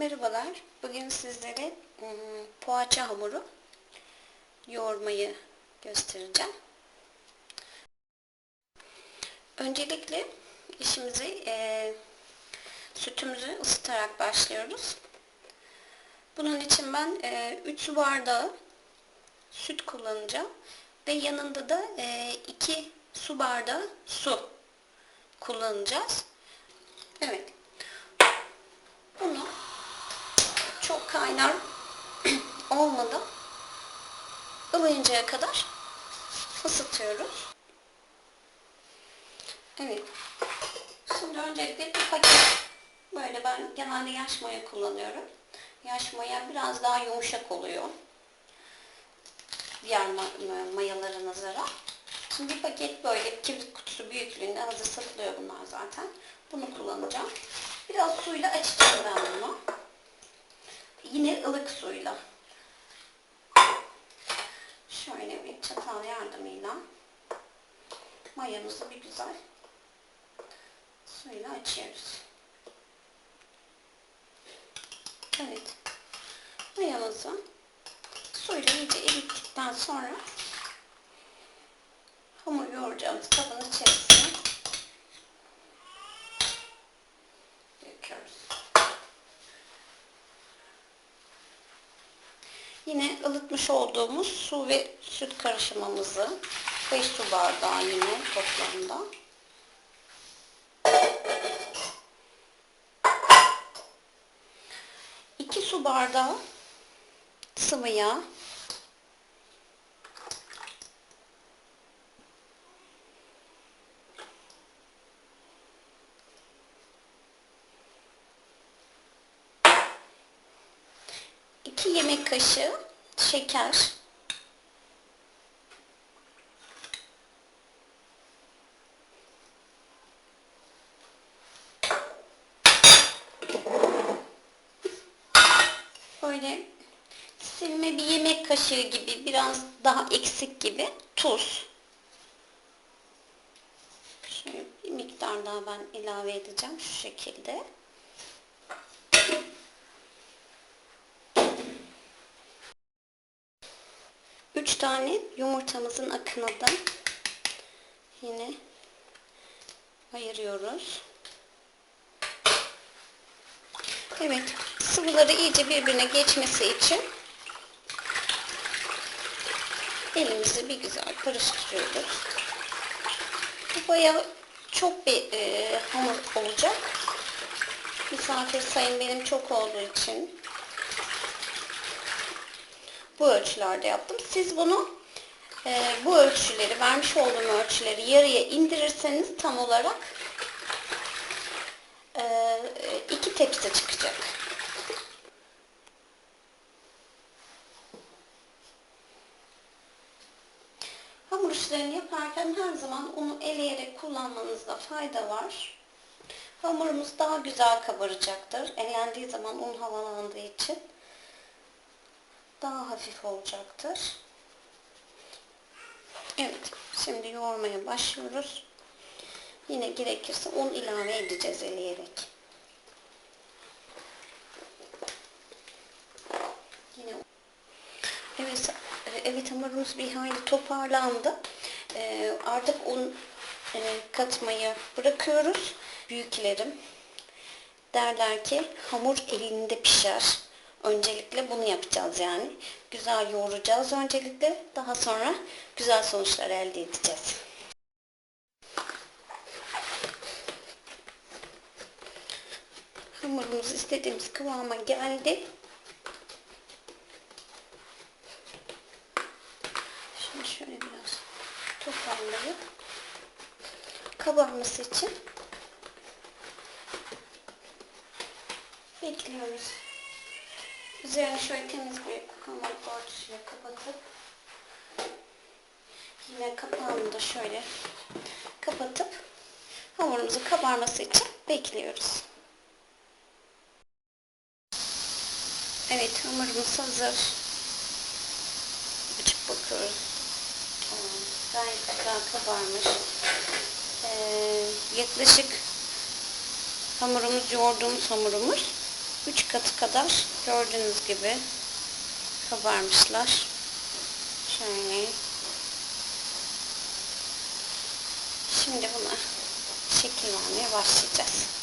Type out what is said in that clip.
Merhabalar. Bugün sizlere ım, poğaça hamuru yoğurmayı göstereceğim. Öncelikle işimizi e, sütümüzü ısıtarak başlıyoruz. Bunun için ben 3 su bardağı süt kullanacağım ve yanında da 2 su bardağı su kullanacağız. Evet. Bunu çok kaynar olmadan ılıyıncaya kadar ısıtıyoruz. Evet. Şimdi öncelikle bir paket böyle ben genelde yaş maya kullanıyorum. Yaş maya biraz daha yumuşak oluyor. Diğer ma- mayalara nazaran. Şimdi bir paket böyle kibrit kutusu büyüklüğünde hazır satılıyor bunlar zaten. Bunu kullanacağım. Biraz suyla açacağım ben bunu. Yine ılık suyla. Şöyle bir çatal yardımıyla mayamızı bir güzel suyla açıyoruz. Evet. Mayamızı suyla iyice erittikten sonra hamur yoğuracağımız kabın içerisine Yine ılıtmış olduğumuz su ve süt karışımımızı 5 su bardağı yine toplamda. Bardağı sıvı yağ iki yemek kaşığı şeker. Böyle silme bir yemek kaşığı gibi biraz daha eksik gibi tuz. Şöyle bir miktar daha ben ilave edeceğim şu şekilde tane yumurtamızın akını da yine ayırıyoruz. Evet, sıvıları iyice birbirine geçmesi için elimizi bir güzel karıştırıyoruz. Bu bayağı çok bir e, hamur olacak. Misafir sayım benim çok olduğu için bu ölçülerde yaptım. Siz bunu e, bu ölçüleri, vermiş olduğum ölçüleri yarıya indirirseniz tam olarak e, iki tepsi çıkacak. Hamur işlerini yaparken her zaman unu eleyerek kullanmanızda fayda var. Hamurumuz daha güzel kabaracaktır. Elendiği zaman un havalandığı için daha hafif olacaktır. Evet, şimdi yoğurmaya başlıyoruz. Yine gerekirse un ilave edeceğiz eleyerek. Yine Evet, evet hamurumuz bir hayli toparlandı. Ee, artık un e, katmayı bırakıyoruz. Büyüklerim derler ki hamur elinde pişer. Öncelikle bunu yapacağız yani. Güzel yoğuracağız öncelikle. Daha sonra güzel sonuçlar elde edeceğiz. Hamurumuz istediğimiz kıvama geldi. Şimdi şöyle biraz toparlayıp kabarması için bekliyoruz. Üzerini şöyle temiz bir hamur örtüsüyle kapatıp yine kapağını da şöyle kapatıp hamurumuzun kabarması için bekliyoruz. Evet hamurumuz hazır. Açıp bakıyoruz. Gayet güzel kabarmış. Ee, yaklaşık hamurumuz yoğurduğumuz hamurumuz 3 katı kadar gördüğünüz gibi kabarmışlar. Şöyle. Şimdi buna şekil vermeye başlayacağız.